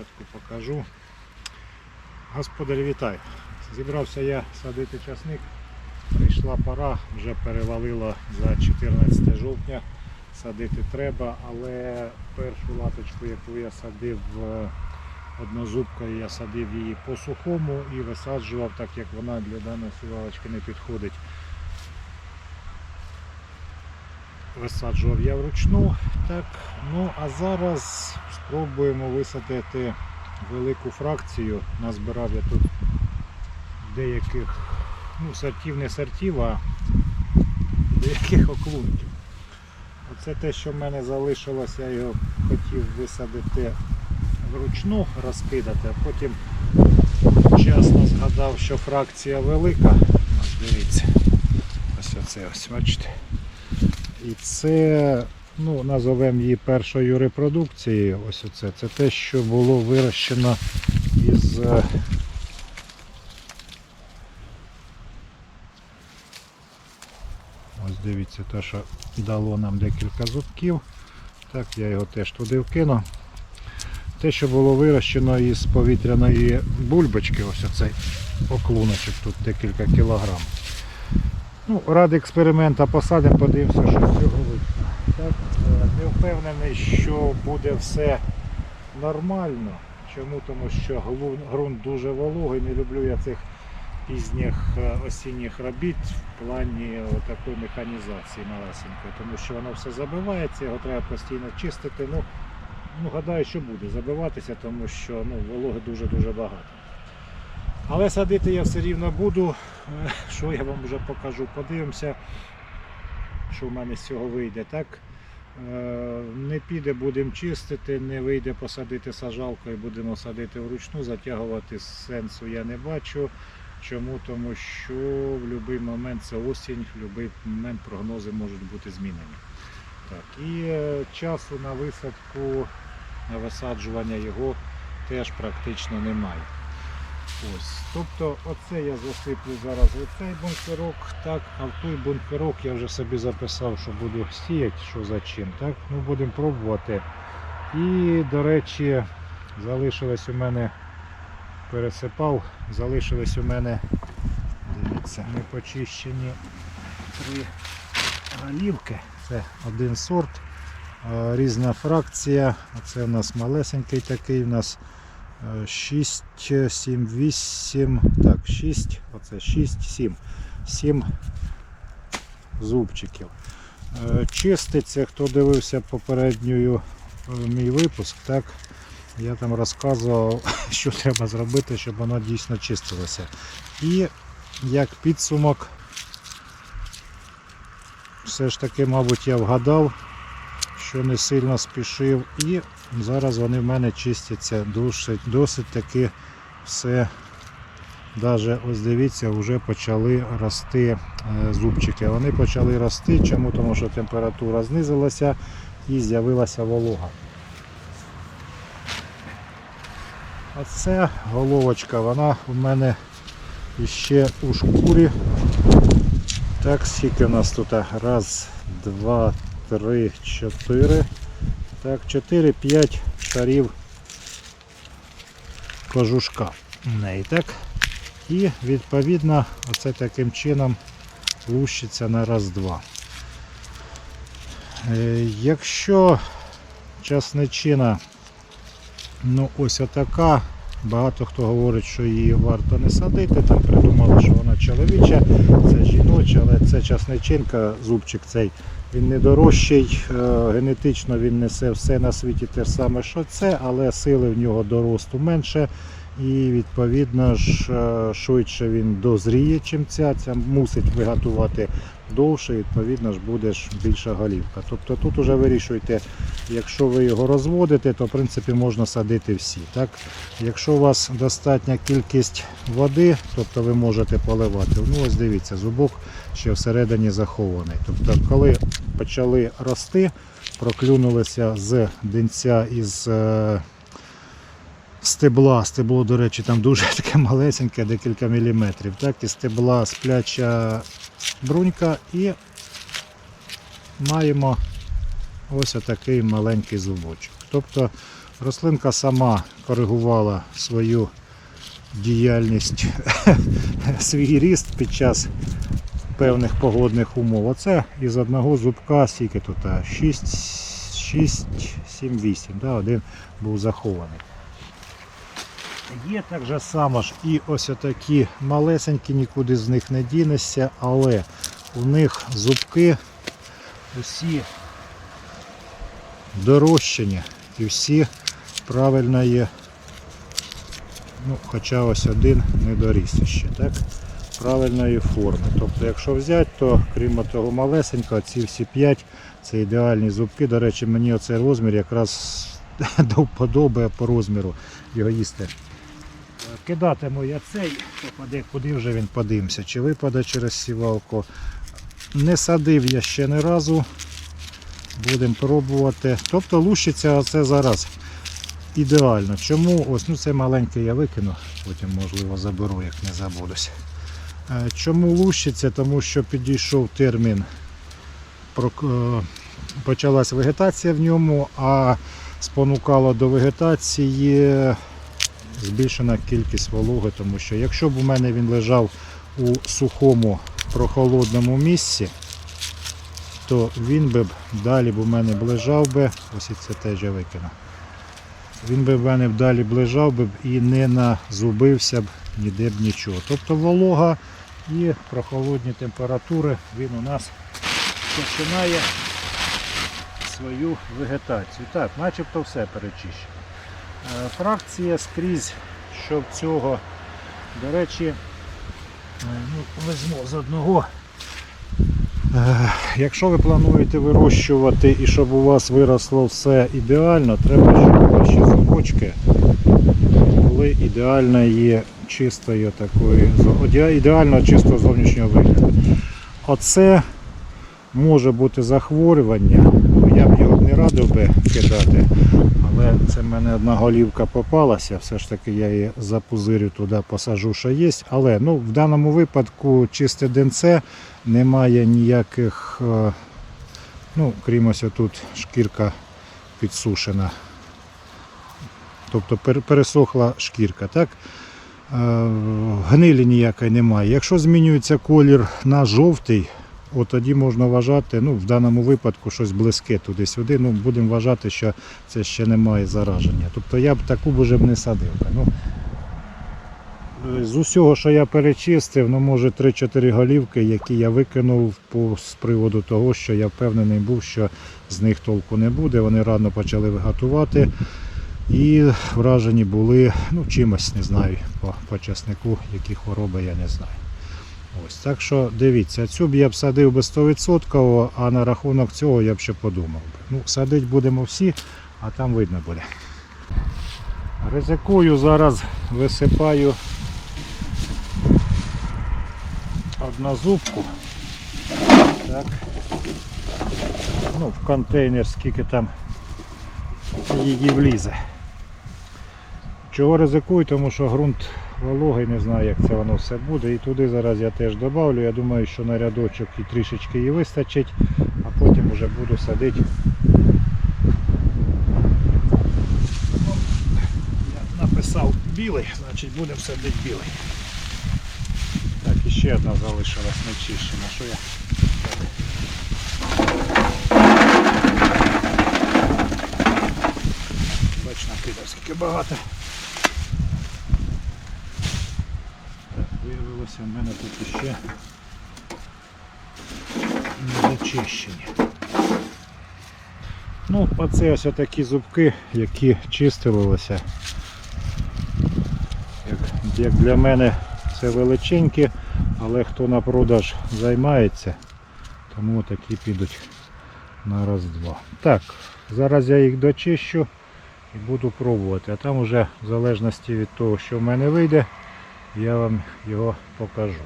спочатку покажу. Господарі, вітаю! Зібрався я садити часник. Прийшла пора, вже перевалило за 14 жовтня. Садити треба, але першу латочку, яку я садив е, однозубкою, я садив її по сухому і висаджував, так як вона для даної сівалочки не підходить. Висаджував я вручну. Так. Ну а зараз спробуємо висадити велику фракцію. Назбирав я тут деяких ну, сортів, не сортів, а деяких оклунків. Оце те, що в мене залишилося, я його хотів висадити вручну, розкидати, а потім чесно згадав, що фракція велика. Ось дивіться. Ось оце ось, бачите. І це, ну, назовемо її першою репродукцією. Ось оце. Це те, що було вирощено із е, Ось дивіться, те, що дало нам декілька зубків. Так, я його теж туди вкину. Те, що було вирощено із повітряної бульбочки, ось оцей оклуночок, тут декілька кілограм. Ну, ради експеримента посадимо, подивимося, що з цього вийде. Е, не впевнений, що буде все нормально. Чому? Тому що ґрунт дуже вологий, не люблю я цих пізніх е, осінніх робіт в плані такої механізації малесенької, тому що воно все забивається, його треба постійно чистити. Ну, ну гадаю, що буде забиватися, тому що ну, вологи дуже-дуже багато. Але садити я все рівно буду. Е, Що я вам вже покажу, подивимося, що в мене з цього вийде. Так? Е, Не піде, будемо чистити, не вийде посадити сажалкою, будемо садити вручну, затягувати сенсу я не бачу. Чому? Тому що в будь-який момент це осінь, в будь-який момент прогнози можуть бути змінені. Так, і е, часу на висадку, на висаджування його теж практично немає. Ось. Тобто оце я засиплю зараз цей бункерок, так, а в той бункерок я вже собі записав, що буду сіяти, що за чим. Так? Ну, будемо пробувати. І, до речі, залишилось у мене, пересипав, залишились у мене, дивіться, непочищені три галівки. Це один сорт, різна фракція. Це у нас малесенький такий, у нас 6, 7, 8, так, 6, оце 6, 7, 7 зубчиків. Е, Чиститься, хто дивився попередньою е, мій випуск, так, я там розказував, що треба зробити, щоб воно дійсно чистилося. І як підсумок, все ж таки, мабуть, я вгадав, що не сильно спішив. І зараз вони в мене чистяться досить, досить таки все. Даже ось дивіться, вже почали рости е, зубчики. Вони почали рости. Чому? Тому що температура знизилася і з'явилася волога. А головочка, вона у мене ще у шкурі. Так, скільки у нас тут? Раз, два, три, чотири. Так, 4-5 шарів кожушка в неї, так? І відповідно оце таким чином лущиться на раз-два. Е, Якщо часничина, ну ось отака, багато хто говорить, що її варто не садити, там придумали, що вона чоловіча, це жіноча, але це часничинка, зубчик цей він не дорожчий, е, генетично він несе все на світі те ж саме, що це, але сили в нього до росту менше. І відповідно ж е, швидше він дозріє, чим ця. Ця мусить виготувати довше, відповідно ж буде ж більша голівка. Тобто тут вже вирішуйте, якщо ви його розводите, то в принципі можна садити всі. Так? Якщо у вас достатня кількість води, тобто ви можете поливати, ну ось дивіться, зубок ще всередині захований. Тобто, коли почали рости, проклюнулися з денця із е, стебла. Стебло, до речі, там дуже таке малесеньке, декілька міліметрів. Так, і стебла спляча брунька і маємо ось отакий маленький зубочок. Тобто Рослинка сама коригувала свою діяльність, свій ріст під час певних погодних умов. Оце із одного зубка, скільки тут? 6, 6 7, 8. Да, один був захований. Є так же само ж і ось отакі малесенькі, нікуди з них не дінешся, але у них зубки усі дорощені і всі правильно є. Ну, хоча ось один не доріс ще, так? Правильної форми. Тобто, якщо взяти, то крім того малесенького, ці всі 5 це ідеальні зубки. До речі, мені оцей розмір якраз до по розміру його їсти. Кидатиму я цей, попаде, куди вже він подивимося, чи випаде через сівалку. Не садив я ще не разу. Будемо пробувати. Тобто лущиться оце зараз ідеально. Чому? Ось ну це маленький я викину, потім можливо заберу, як не забудусь. Е, Чому лущиться? Тому що підійшов термін, е, почалась вегетація в ньому, а спонукало до вегетації збільшена кількість вологи, тому що якщо б у мене він лежав у сухому прохолодному місці, то він би далі б у мене б лежав би, ось і це теж я викину. Він би в мене далі б лежав би і не назубився б ніде б нічого. Тобто волога і прохолодні температури він у нас починає свою вегетацію. Так, начебто все перечищено. Е, Фракція скрізь, що в цього, до речі, е, ну, візьму з одного. Е, Якщо ви плануєте вирощувати і щоб у вас виросло все ідеально, треба, щоб ваші зубочки були ідеальної чистої такої, зо- ідеально чистого зовнішнього вигляду. Оце може бути захворювання. Я б його не радив би кидати, але це в мене одна голівка попалася, все ж таки я її запузирю туди, посажу, що є. Але ну, в даному випадку чисте денце, немає ніяких, е, ну, крім ось тут шкірка підсушена. Тобто пересохла шкірка. так? Е, Гнилі ніякої немає. Якщо змінюється колір на жовтий, от тоді можна вважати, ну, в даному випадку щось близьке туди-сюди. Ну, будемо вважати, що це ще немає зараження. Тобто я б таку б б не садив. Ну, е, з усього, що я перечистив, ну може 3-4 голівки, які я викинув по, з приводу того, що я впевнений був, що з них толку не буде. Вони рано почали виготувати. І вражені були ну, чимось, не знаю, по, по часнику, які хвороби, я не знаю. Ось, так що дивіться, цю б я б садив би 100%, а на рахунок цього я б ще подумав. Ну, садити будемо всі, а там видно буде. Ризикую, зараз висипаю однозубку. Так. Ну, в контейнер скільки там її влізе. Чого ризикую, тому що ґрунт вологий, не знаю як це воно все буде. І туди зараз я теж додавлю. Я думаю, що на рядочок і трішечки її вистачить, а потім вже буду садити. Я написав білий, значить будемо садити білий. Так, і ще одна залишилась нечищена. Що я Бач, скільки багато. Так, виявилося в мене тут іще не зачищені. Ну, оце ось такі зубки, які чистилися. Як, як для мене це величенькі, але хто на продаж займається, тому такі підуть на раз-два. Так, зараз я їх дочищу і буду пробувати. А там уже в залежності від того, що в мене вийде, я вам його покажу.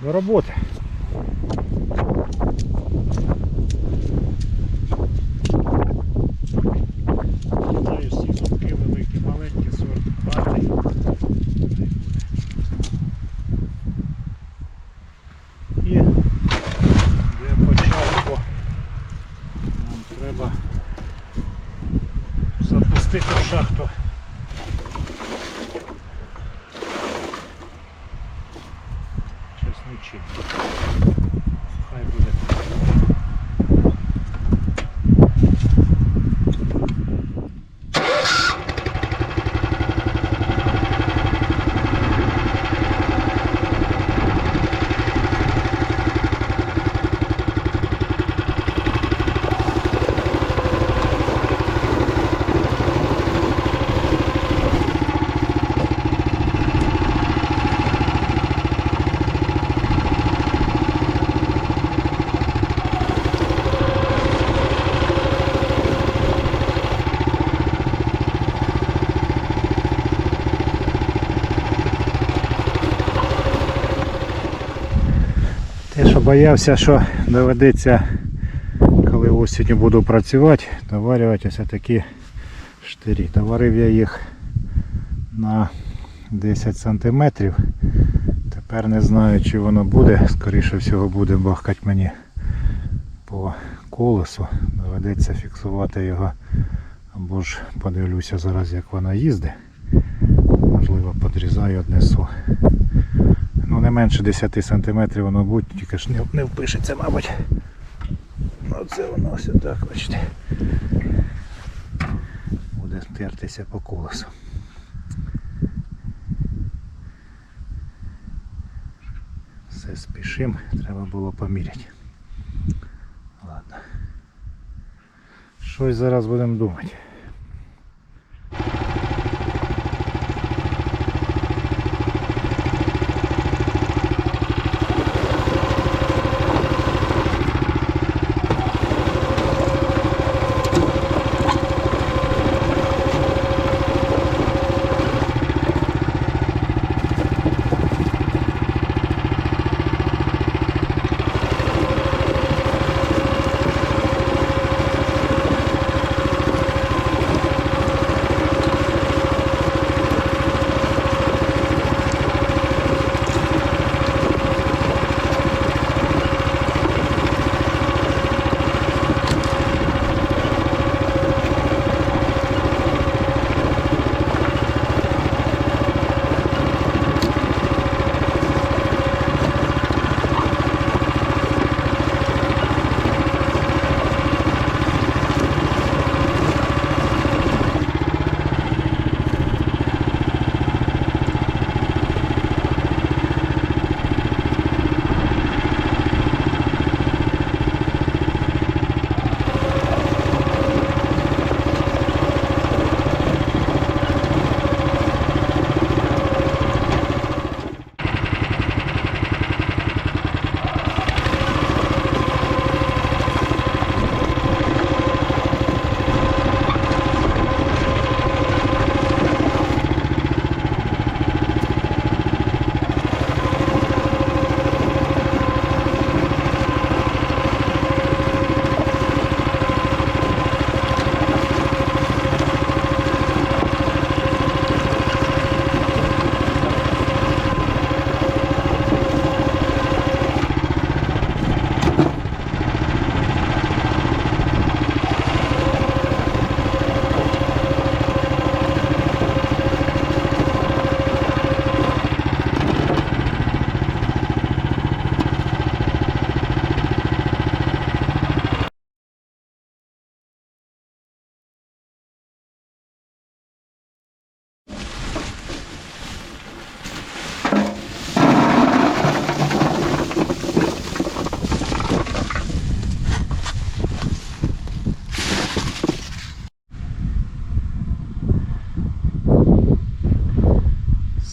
До роботи. Знаю всі зубки великі, маленькі, сорт гарний. І для початку нам треба запустити вистачить. Хай буде. Те, що боявся, що доведеться, коли осінню буду працювати, доварювати ось такі штирі. Доварив я їх на 10 см. Тепер не знаю, чи воно буде. Скоріше всього буде бахкати мені по колесу. Доведеться фіксувати його. Або ж подивлюся зараз, як вона їздить. Можливо, подрізаю, однесу. Ну, не менше 10 см воно буде, тільки ж не, не впишеться, мабуть. Оце воно ось так, бачите. Буде тертися по колесу. Все спішим, треба було поміряти. Ладно. Щось зараз будемо думати.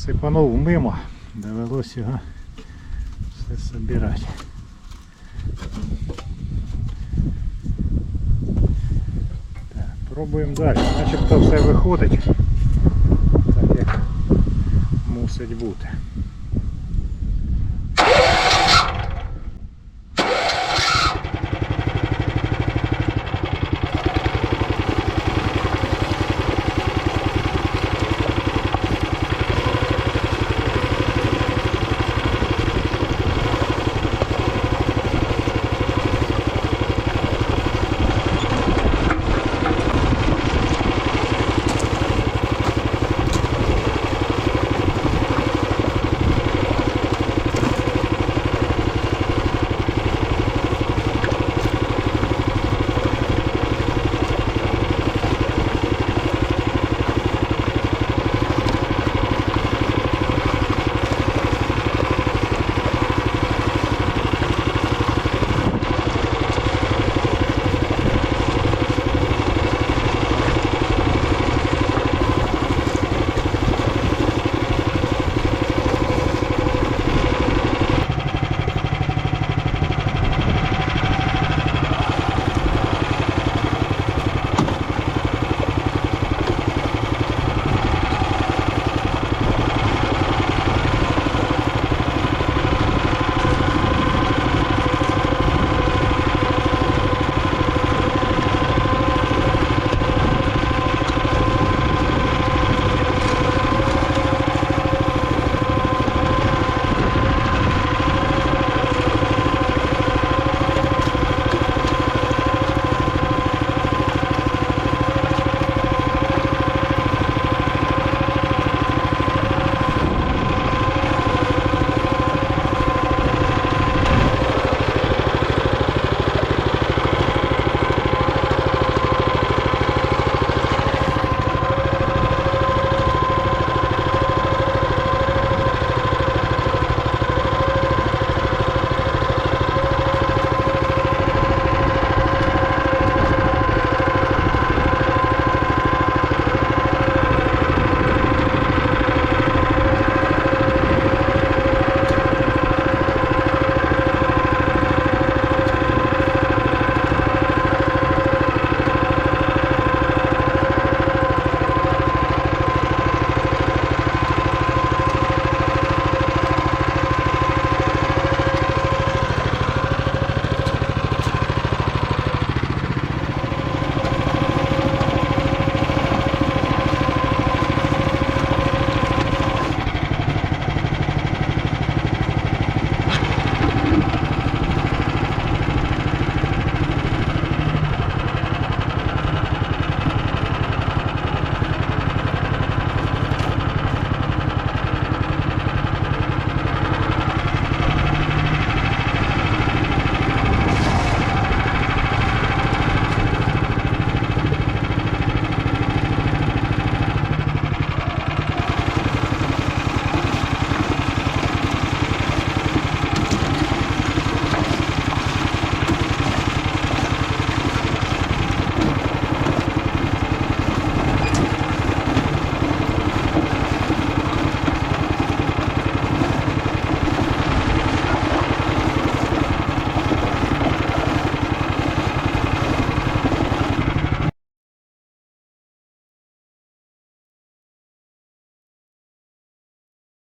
Сипанув мимо, довелось його все собирати. Пробуємо далі. Начебто все виходить, так як мусить бути.